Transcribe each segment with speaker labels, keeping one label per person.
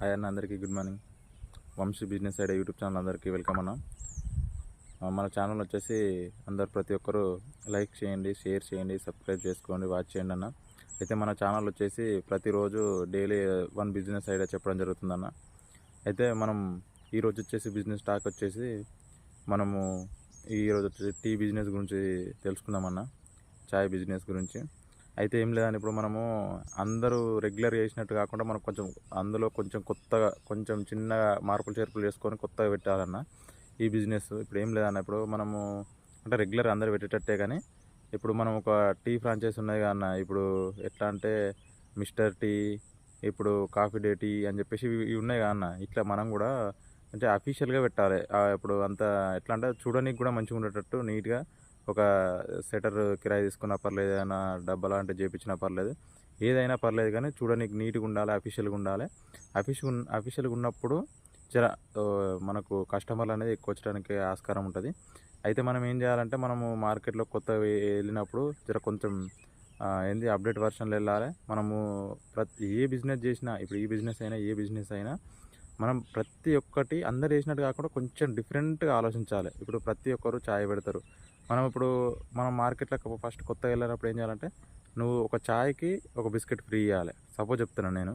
Speaker 1: Hi అన్న అందరికీ good morning. Vamsi business idea YouTube channel అందరికీ వెల్కమ్ అన్న. మన ఛానల్ వచ్చేసి అందరు ప్రతి ఒక్కరు లైక్ చేయండి షేర్ చేయండి సబ్స్క్రైబ్ చేసుకోండి వాచ్ చేయండి అన్న. అయితే మన ఛానల్ వచ్చేసి ప్రతిరోజు డైలీ వన్ బిజినెస్ ఐడియా చెప్పడం జరుగుతుందన్న. అయితే మనం ఈరోజు వచ్చేసి బిజినెస్ స్టాక్ వచ్చేసి మనము ఈరోజు వచ్చేసి టీ బిజినెస్ గురించి తెలుసుకుందామన్న చాయ్ బిజినెస్ గురించి. అయితే ఏం లేదని ఇప్పుడు మనము అందరూ రెగ్యులర్ చేసినట్టు కాకుండా మనం కొంచెం అందులో కొంచెం కొత్తగా కొంచెం చిన్నగా మార్పులు చేర్పులు చేసుకొని కొత్తగా పెట్టాలన్న ఈ బిజినెస్ ఇప్పుడు ఏం లేదన్న. ఇప్పుడు మనము అంటే రెగ్యులర్ అందరూ పెట్టేటట్టే కానీ ఇప్పుడు మనం ఒక టీ ఫ్రాంచైజ్ ఉన్నది అన్న. ఇప్పుడు ఎట్లా అంటే మిస్టర్ టీ ఇప్పుడు కాఫీ డే టీ అని చెప్పేసి ఇవి ఇవి ఉన్నాయి అన్న. ఇట్లా మనం కూడా అంటే అఫీషియల్గా పెట్టాలి. ఇప్పుడు అంత ఎట్లా అంటే చూడడానికి కూడా మంచిగా ఉండేటట్టు నీట్గా ఒక సెటర్ కిరాయి తీసుకున్నా పర్లేదు ఏదైనా డబ్బా లాంటివి చేయించినా పర్లేదు. ఏదైనా పర్లేదు కానీ చూడడానికి నీట్గా ఉండాలి అఫీషియల్గా ఉండాలి. అఫీషియల్ అఫీషియల్గా ఉన్నప్పుడు జర మనకు కస్టమర్లు అనేది ఎక్కువ వచ్చడానికి ఆస్కారం ఉంటుంది. అయితే మనం ఏం చేయాలంటే మనము మార్కెట్లో కొత్త వెళ్ళినప్పుడు జర కొంచెం ఏంది అప్డేట్ వర్షన్లు వెళ్ళాలి. మనము ప్రతి ఏ బిజినెస్ చేసినా ఇప్పుడు ఈ బిజినెస్ అయినా ఏ బిజినెస్ అయినా మనం ప్రతి ఒక్కటి అందరు చేసినట్టు కాకుండా కొంచెం డిఫరెంట్గా ఆలోచించాలి. ఇప్పుడు ప్రతి ఒక్కరు ఛాయ్ పెడతారు. మనం ఇప్పుడు మనం మార్కెట్లో ఫస్ట్ కొత్తగా వెళ్ళినప్పుడు ఏం చేయాలంటే నువ్వు ఒక ఛాయ్కి ఒక బిస్కెట్ ఫ్రీ ఇవ్వాలి సపోజ్ చెప్తున్నాను నేను.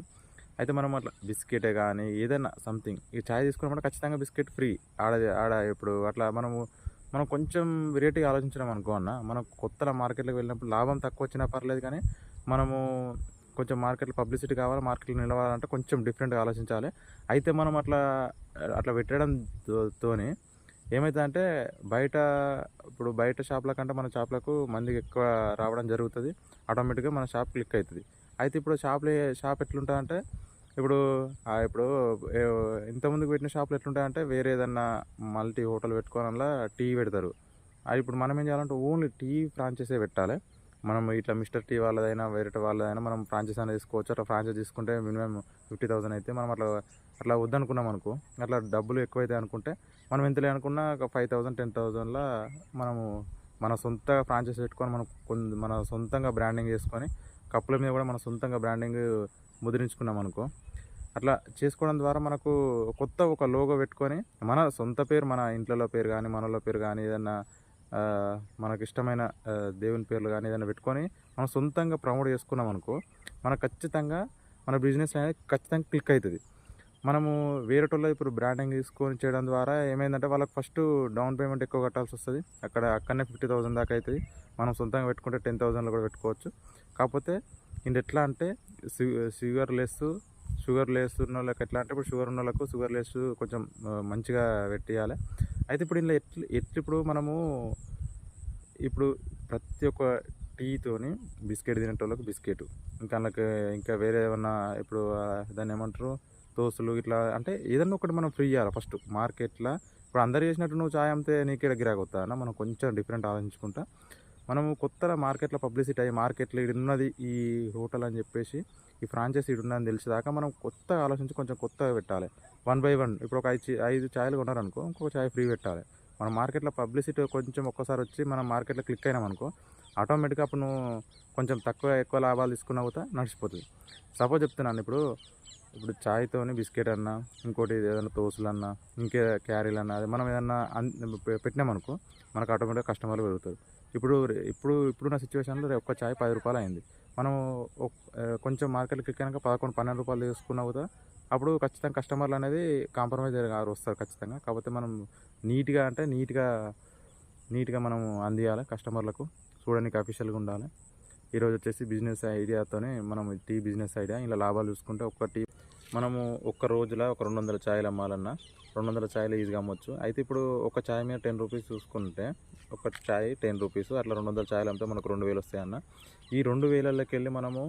Speaker 1: అయితే మనం అట్లా బిస్కెటే కానీ ఏదైనా సంథింగ్ ఈ ఛాయ్ తీసుకున్నప్పుడు ఖచ్చితంగా బిస్కెట్ ఫ్రీ. ఆడ ఆడ ఇప్పుడు అట్లా మనము మనం కొంచెం వెరైటీగా ఆలోచించడం అనుకో అన్న మనం కొత్త మార్కెట్లోకి వెళ్ళినప్పుడు లాభం తక్కువ వచ్చినా పర్లేదు కానీ మనము కొంచెం మార్కెట్లో పబ్లిసిటీ కావాలి మార్కెట్లో నిలవాలంటే కొంచెం డిఫరెంట్గా ఆలోచించాలి. అయితే మనం అట్లా అట్లా పెట్టడం తోని ఏమవుతుందంటే బయట ఇప్పుడు బయట షాప్ల కంటే మన షాప్లకు మందికి ఎక్కువ రావడం జరుగుతుంది. ఆటోమేటిక్గా మన షాప్ క్లిక్ అవుతుంది అయితే ఇప్పుడు షాప్లో షాప్ ఎట్లుంటుందంటే ఇప్పుడు ఇప్పుడు ఇంతకుముందుకు పెట్టిన షాపులు ఎట్లుంటాయంటే వేరే ఏదన్నా మల్టీ హోటల్ పెట్టుకోవడం వల్ల టీ పెడతారు. అది ఇప్పుడు మనం ఏం చేయాలంటే ఓన్లీ టీ ఫ్రాంచైజే పెట్టాలి. మనం ఇట్లా మిస్టర్ టీ వాళ్ళదైనా వేరే వాళ్ళదైనా మనం ఫ్రాంచైజ్ అనేది తీసుకోవచ్చు. అట్లా ఫ్రాంచైజ్ తీసుకుంటే మినిమం ఫిఫ్టీ థౌసండ్ అయితే మనం అట్లా అట్లా వద్దనుకున్నాం అనుకో అట్లా డబ్బులు ఎక్కువైతే అనుకుంటే మనం ఎంతలే అనుకున్నా ఒక ఫైవ్ థౌసండ్ టెన్ థౌసండ్లో మనము మన సొంత ఫ్రాంచైజ్ పెట్టుకొని మనం కొన్ని మన సొంతంగా బ్రాండింగ్ చేసుకొని కప్పుల మీద కూడా మన సొంతంగా బ్రాండింగ్ ముద్రించుకున్నాం అనుకో అట్లా చేసుకోవడం ద్వారా మనకు కొత్త ఒక లోగో పెట్టుకొని మన సొంత పేరు మన ఇంట్లో పేరు కానీ మనలో పేరు కానీ ఏదన్నా మనకు ఇష్టమైన దేవుని పేర్లు కానీ ఏదైనా పెట్టుకొని మనం సొంతంగా ప్రమోట్ చేసుకున్నాం అనుకో మనకు ఖచ్చితంగా మన బిజినెస్ అనేది ఖచ్చితంగా క్లిక్ అవుతుంది. మనము వేరేటోళ్ళ ఇప్పుడు బ్రాండింగ్ తీసుకొని చేయడం ద్వారా ఏమైందంటే వాళ్ళకి ఫస్ట్ డౌన్ పేమెంట్ ఎక్కువ కట్టాల్సి వస్తుంది. అక్కడ అక్కడనే ఫిఫ్టీ థౌసండ్ దాకా అవుతుంది. మనం సొంతంగా పెట్టుకుంటే టెన్ థౌసండ్లో కూడా పెట్టుకోవచ్చు. కాకపోతే ఇది ఎట్లా అంటే షుగర్ లెస్ షుగర్ లెస్ ఉన్న వాళ్ళకి ఎట్లా అంటే ఇప్పుడు షుగర్ ఉన్న వాళ్ళకు షుగర్ లెస్ కొంచెం మంచిగా పెట్టేయాలి అయితే ఇప్పుడు ఇందులో ఎట్లు ఎట్లు ఇప్పుడు మనము ఇప్పుడు ప్రతి ఒక్క టీతోని బిస్కెట్ తినేటోళ్ళకి బిస్కెట్. ఇంకా వాళ్ళకి ఇంకా వేరే ఏమన్నా ఇప్పుడు దాన్ని ఏమంటారు? దోస్తులు ఇట్లా అంటే ఏదన్నా ఒకటి మనం ఫ్రీ ఇవ్వాలి ఫస్ట్ మార్కెట్లో ఇప్పుడు అందరు చేసినట్టు నువ్వు చాయ్ అమ్మితే నీకే దగ్గర వస్తా అన్న మనం కొంచెం డిఫరెంట్ ఆలోచించుకుంటా. మనము కొత్తగా మార్కెట్లో పబ్లిసిటీ అయ్యి మార్కెట్లో ఇది ఉన్నది ఈ హోటల్ అని చెప్పేసి ఈ ఫ్రాంచైజీ ఇది ఉన్నదని తెలిసేదాకా మనం కొత్తగా ఆలోచించి కొంచెం కొత్తగా పెట్టాలి. వన్ బై వన్ ఇప్పుడు ఒక ఐదు ఐదు ఛాయలు కొన్నారనుకో ఇంకొక ఛాయ్ ఫ్రీ పెట్టాలి. మన మార్కెట్లో పబ్లిసిటీ కొంచెం ఒక్కసారి వచ్చి మనం మార్కెట్లో క్లిక్ అయినామనుకో ఆటోమేటిక్గా అప్పుడు నువ్వు కొంచెం తక్కువ ఎక్కువ లాభాలు తీసుకున్నా కూడా నడిచిపోతుంది. సపోజ్ చెప్తున్నాను ఇప్పుడు ఇప్పుడు ఛాయ్తోని బిస్కెట్ అన్నా ఇంకోటి ఏదైనా తోసులు అన్నా ఇంకే క్యారీలు అన్నా అది మనం ఏదన్నా పెట్టినామనుకో మనకు ఆటోమేటిక్గా కస్టమర్లు పెరుగుతారు. ఇప్పుడు ఇప్పుడు ఇప్పుడున్న సిచ్యువేషన్లో ఒక్క చాయ్ పది రూపాయలు అయింది. మనం కొంచెం మార్కెట్కి క్లిక్ పదకొండు పన్నెండు రూపాయలు తీసుకున్నా కూడా అప్పుడు ఖచ్చితంగా కస్టమర్లు అనేది కాంప్రమైజ్ గారు వస్తారు ఖచ్చితంగా. కాకపోతే మనం నీట్గా అంటే నీట్గా నీట్గా మనం అందియాలి కస్టమర్లకు. చూడడానికి అఫీషియల్గా ఉండాలి. ఈరోజు వచ్చేసి బిజినెస్ ఐడియాతోనే మనం టీ బిజినెస్ ఐడియా ఇలా లాభాలు చూసుకుంటే ఒక్క టీ మనము ఒక్క రోజులో ఒక రెండు వందల ఛాయలు అమ్మాలన్నా రెండు వందల ఛాయలు ఈజీగా అమ్మొచ్చు. అయితే ఇప్పుడు ఒక ఛాయ్ మీద టెన్ రూపీస్ చూసుకుంటే ఒక ఛాయ్ టెన్ రూపీస్ అట్లా రెండు వందల ఛాయలు అమ్మితే మనకు రెండు వేలు వస్తాయన్న ఈ రెండు వేలలోకి వెళ్ళి మనము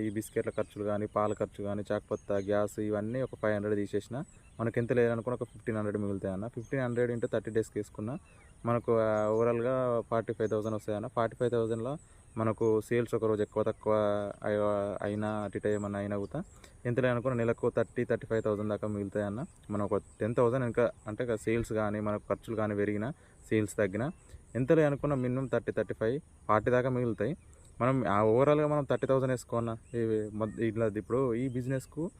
Speaker 1: ఈ బిస్కెట్ల ఖర్చులు కానీ పాల ఖర్చు కానీ చాక్పత్తా గ్యాస్ ఇవన్నీ ఒక ఫైవ్ హండ్రెడ్ తీసేసిన మనకి ఎంత లేదనుకున్న ఒక ఫిఫ్టీన్ హండ్రెడ్ మిగులుతాయి అన్న. ఫిఫ్టీన్ హండ్రెడ్ ఇంటూ థర్టీ డేస్కి వేసుకున్న మనకు ఓవరాల్గా ఫార్టీ ఫైవ్ థౌసండ్ వస్తాయన్న ఫార్టీ ఫైవ్ థౌసండ్లో మనకు సేల్స్ ఒక రోజు ఎక్కువ తక్కువ అయినా అటు ఇటు ఏమన్నా అయినా కూడా ఎంతలే అనుకున్న నెలకు థర్టీ థర్టీ ఫైవ్ థౌసండ్ దాకా మిగులుతాయన్న మనం ఒక టెన్ థౌసండ్ ఇంకా అంటే సేల్స్ కానీ మనకు ఖర్చులు కానీ పెరిగిన సేల్స్ తగ్గిన ఎంతలే అనుకున్న minimum thirty thirty five forty దాకా మిగులుతాయి. మనం ఓవరాల్గా మనం థర్టీ థౌసండ్ వేసుకున్నా ఇవి మొద్- ఇట్లా ఇప్పుడు ఈ బిజినెస్కు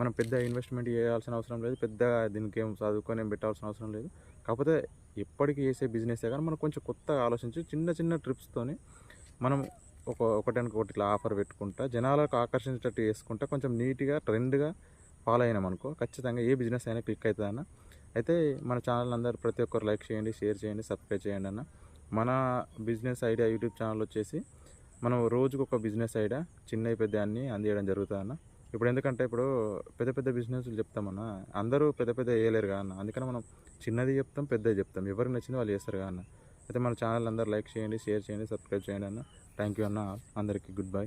Speaker 1: మనం పెద్ద ఇన్వెస్ట్మెంట్ చేయాల్సిన అవసరం లేదు. పెద్ద దీనికి ఏం చదువుకొని ఏం పెట్టాల్సిన అవసరం లేదు. కాకపోతే ఎప్పటికీ చేసే బిజినెసే కానీ మనం కొంచెం కొత్తగా ఆలోచించి చిన్న చిన్న ట్రిప్స్తోని మనం ఒక ఒకటానికి ఒకటి ఇట్లా ఆఫర్ పెట్టుకుంటా. జనాలకు ఆకర్షించేటట్టు చేసుకుంటా. కొంచెం నీట్గా ట్రెండ్గా ఫాలో అయినాం అనుకో ఖచ్చితంగా ఏ బిజినెస్ అయినా క్లిక్ అవుతుందన్న అయితే మన ఛానల్ అందరు ప్రతి ఒక్కరు లైక్ చేయండి షేర్ చేయండి సబ్స్క్రైబ్ చేయండి అన్న. మన బిజినెస్ ఐడియా యూట్యూబ్ ఛానల్ వచ్చేసి మనం రోజుకు ఒక బిజినెస్ ఐడియా చిన్న పెద్ద అన్ని అందియడం జరుగుతుంది అన్న. ఇప్పుడు ఎందుకంటే ఇప్పుడు పెద్ద పెద్ద బిజినెస్లు చెప్తామన్న అందరూ పెద్ద పెద్ద వేయలేరు కదా అన్న. అందుకని మనం చిన్నది చెప్తాం పెద్దది చెప్తాం. ఎవరికి నచ్చింది వాళ్ళు చేస్తారు కదా అన్న. అయితే మన ఛానల్ అందరూ లైక్ చేయండి షేర్ చేయండి సబ్స్క్రైబ్ చేయండి అన్న. థ్యాంక్ యూ అన్న. అందరికీ గుడ్ బై.